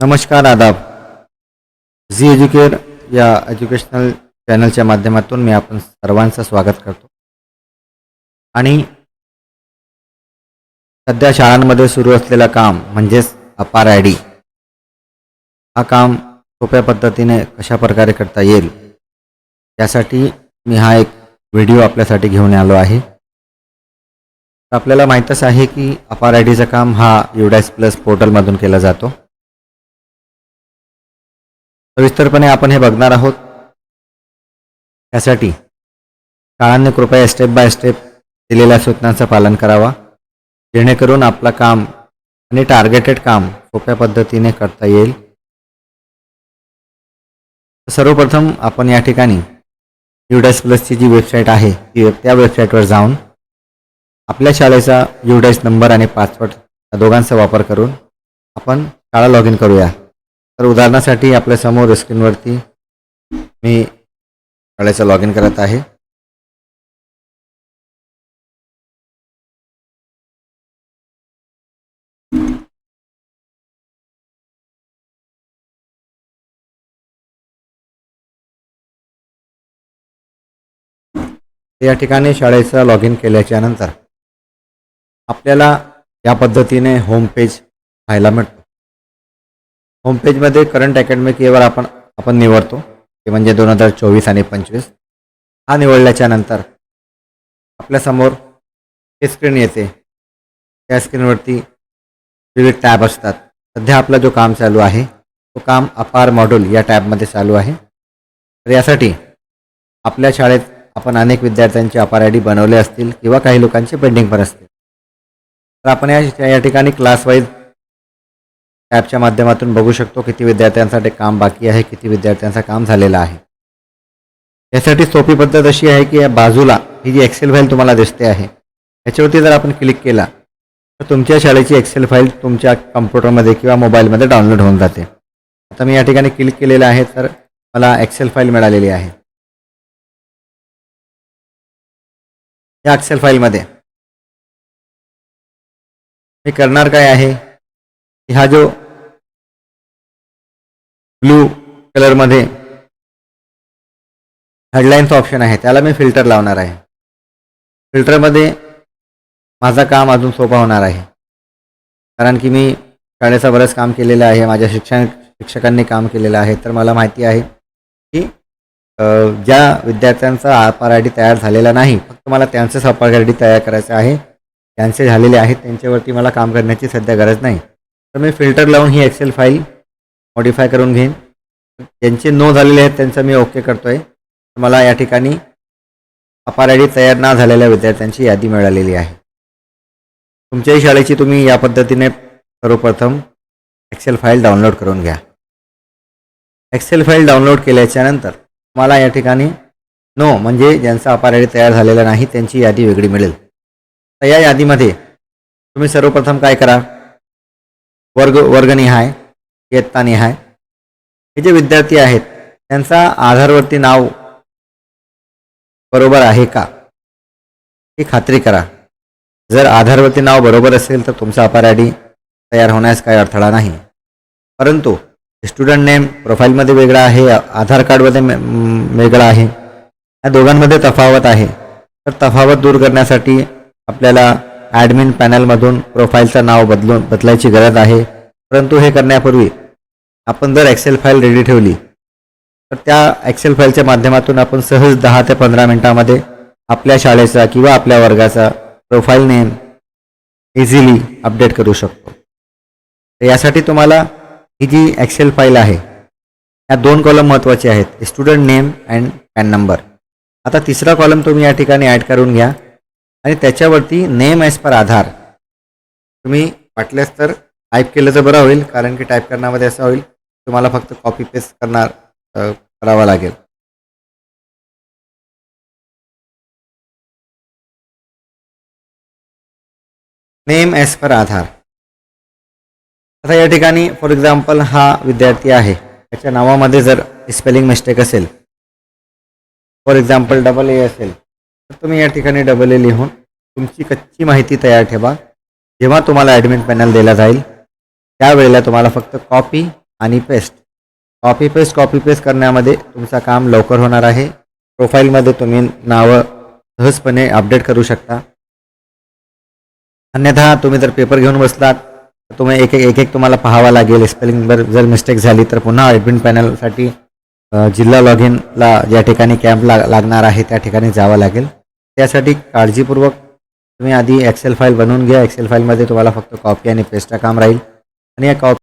नमस्कार आदाब। Zee Educare या एज्युकेशनल चॅनलच्या माध्यमातून मी आपण सर्वांचं स्वागत करतो. आणि सध्या शाळांमध्ये सुरू असलेलं काम म्हणजेच अपार आय डी. हा काम सोप्या पद्धतीने कशा प्रकारे करता येईल यासाठी मी हा एक व्हिडिओ आपल्यासाठी घेऊन आलो आहे. आपल्याला माहीतच आहे की अपार आय डीचं काम हा युडायस प्लस पोर्टलमधून केला जातो. सविस्तरपणे आपण हे बघणार आहोत. त्यासाठी शाळांनी कृपया स्टेप बाय स्टेप दिलेल्या सूचनांचं पालन करावा. जेणेकरून आपलं काम आणि टार्गेटेड काम सोप्या पद्धतीने करता येईल. सर्वप्रथम आपण या ठिकाणी युडायस प्लसची जी वेबसाईट आहे ती त्या वेबसाईटवर जाऊन आपल्या शाळेचा युडायस नंबर आणि पासवर्ड या दोघांचा वापर करून आपण शाळा लॉग इन करूया. तर उदाहरणासाठी आपल्यासमोर स्क्रीनवरती मी शाळेचं लॉग इन करत आहे. या ठिकाणी शाळेचं लॉग इन केल्याच्यानंतर आपल्याला या पद्धतीने होम पेज पाहायला मिळतो. होम पेजमध्ये करंट अकॅडमिक इयरवर आपण आपण निवडतो. ते म्हणजे दोन हजार चोवीस आणि पंचवीस. हा निवडल्याच्या नंतर आपल्यासमोर हे स्क्रीन येते. त्या स्क्रीनवरती विविध टॅब असतात. सध्या आपला जो काम चालू आहे तो काम अपार मॉड्यूल या टॅबमध्ये चालू आहे. तर यासाठी आपल्या शाळेत आपण अनेक विद्यार्थ्यांचे अपार आय डी बनवले असतील किंवा काही लोकांचे पेंडिंग पण असतील. तर आपण या या ठिकाणी क्लास वाईज ॲपच्या माध्यमातून बघू शकतो किती विद्यार्थ्यांसाठी काम बाकी आहे किती विद्यार्थ्यांचं काम झालेलं आहे. यासाठी सोपी पद्धत अशी आहे की या बाजूला ही जी एक्सेल फाईल तुम्हाला दिसते आहे याच्यावरती जर आपण क्लिक केला तर तुमच्या शाळेची एक्सेल फाईल तुमच्या कम्प्युटरमध्ये किंवा मोबाईलमध्ये डाउनलोड होऊन जाते. आता मी या ठिकाणी क्लिक केलेलं आहे तर मला एक्सेल फाईल मिळालेली आहे. या एक्सेल फाईलमध्ये मी करणार काय आहे? हा जो ब्लू कलरमध्ये हेडलाईन्स ऑप्शन आहे त्याला मी फिल्टर लावणार आहे. फिल्टरमध्ये माझं काम अजून सोपा होणार आहे. कारण की मी शाळेचं बरंच काम केलेलं आहे. माझ्या शिक्षण शिक्षकांनी काम केलेलं आहे. तर मला माहिती आहे की ज्या विद्यार्थ्यांचा अपार आय डी तयार झालेला नाही फक्त मला त्यांचंच अपार आय डी तयार करायचं आहे. त्यांचे झालेले आहेत. त्यांच्यावरती मला काम करण्याची सध्या गरज नाही. तर मी फिल्टर लावून ही एक्सेल फाईल मॉडिफाय करून घेईन. ज्यांचे नो झालेले आहेत त्यांचं मी ओके करतो आहे मला या ठिकाणी अपार आय डी तयार ना झालेल्या विद्यार्थ्यांची यादी मिळालेली आहे. तुमच्याही शाळेची तुम्ही या पद्धतीने सर्वप्रथम एक्सेल फाईल डाउनलोड करून घ्या. एक्सेल फाईल डाउनलोड केल्याच्यानंतर तुम्हाला या ठिकाणी नो म्हणजे ज्यांचा अपार आय डी तयार झालेला नाही त्यांची यादी वेगळी मिळेल. तर या यादीमध्ये तुम्ही सर्वप्रथम काय करा? वर्ग वर्गनिहाय. इयत्तानिहाय हे जे विद्यार्थी आहेत त्यांचा आधारवरती नाव बरोबर आहे का? ही खात्री करा. जर आधारवरती नाव बरोबर असेल तर तुमचा अपार आय डी तयार होण्यास काही अडथळा नाही. परंतु स्टुडंट नेम प्रोफाईलमध्ये वेगळा आहे आधार कार्डमध्ये मे- वेगळा आहे. या दोघांमध्ये तफावत आहे. तर तफावत दूर करण्यासाठी आपल्याला ॲडमिन पॅनलमधून प्रोफाईलचं नाव बदलून बदलायची गरज आहे. परंतु हे करण्यापूर्वी आपण जर एक्सेल फाईल रेडी ठेवली तर त्या एक्सेल फाईलच्या माध्यमातून आपण सहज दहा ते पंधरा मिनटामध्ये आपल्या शाळेचा किंवा आपल्या वर्गाचा प्रोफाईल नेम इझिली अपडेट करू शकतो. तर यासाठी तुम्हाला ही जी एक्सेल फाईल आहे ह्या दोन कॉलम महत्त्वाचे आहेत student name and PAN number आता तिसरा कॉलम तुम्ही या ठिकाणी ॲड करून घ्या आणि त्याच्यावरती नेम ॲज पर आधार. तुम्ही वाटल्यास तर टाईप केलं तर बरं होईल कारण की टाईप करण्यामध्ये असं होईल तुम्हाला फक्त कॉपी पेस्ट करणार करावा लागेल. नेम ॲज पर आधार आता या ठिकाणी फॉर एक्झाम्पल हा विद्यार्थी आहे. त्याच्या नावामध्ये जर स्पेलिंग मिस्टेक असेल फॉर एक्झाम्पल डबल ए असेल तर तुम्ही या ठिकाणी डबल ए लिहून तुमची कच्ची माहिती तयार ठेवा. जेव्हा तुम्हाला ॲडमिट पॅनल दिला जाईल त्यावेळेला तुम्हाला फक्त कॉपी आणि paste copy paste copy paste करण्यामध्ये तुमचं काम लवकर होणार आहे. प्रोफाईलमध्ये तुम्ही नावं सहजपणे अपडेट करू शकता. अन्यथा तुम्ही जर पेपर घेऊन बसलात तर तुम्ही एक एक एक एक तुम्हाला पाहावा लागेल. स्पेलिंगवर जर मिस्टेक झाली तर पुन्हा ॲडमिन पॅनलसाठी जिल्हा लॉग इनला ज्या ठिकाणी कॅम्प ला लागणार आहे त्या ठिकाणी जावं लागेल. त्यासाठी काळजीपूर्वक तुम्ही आधी एक्सेल फाईल बनवून घ्या. एक्सेल फाईलमध्ये तुम्हाला फक्त कॉपी आणि पेस्टचं काम राहील. आणि या कॉपी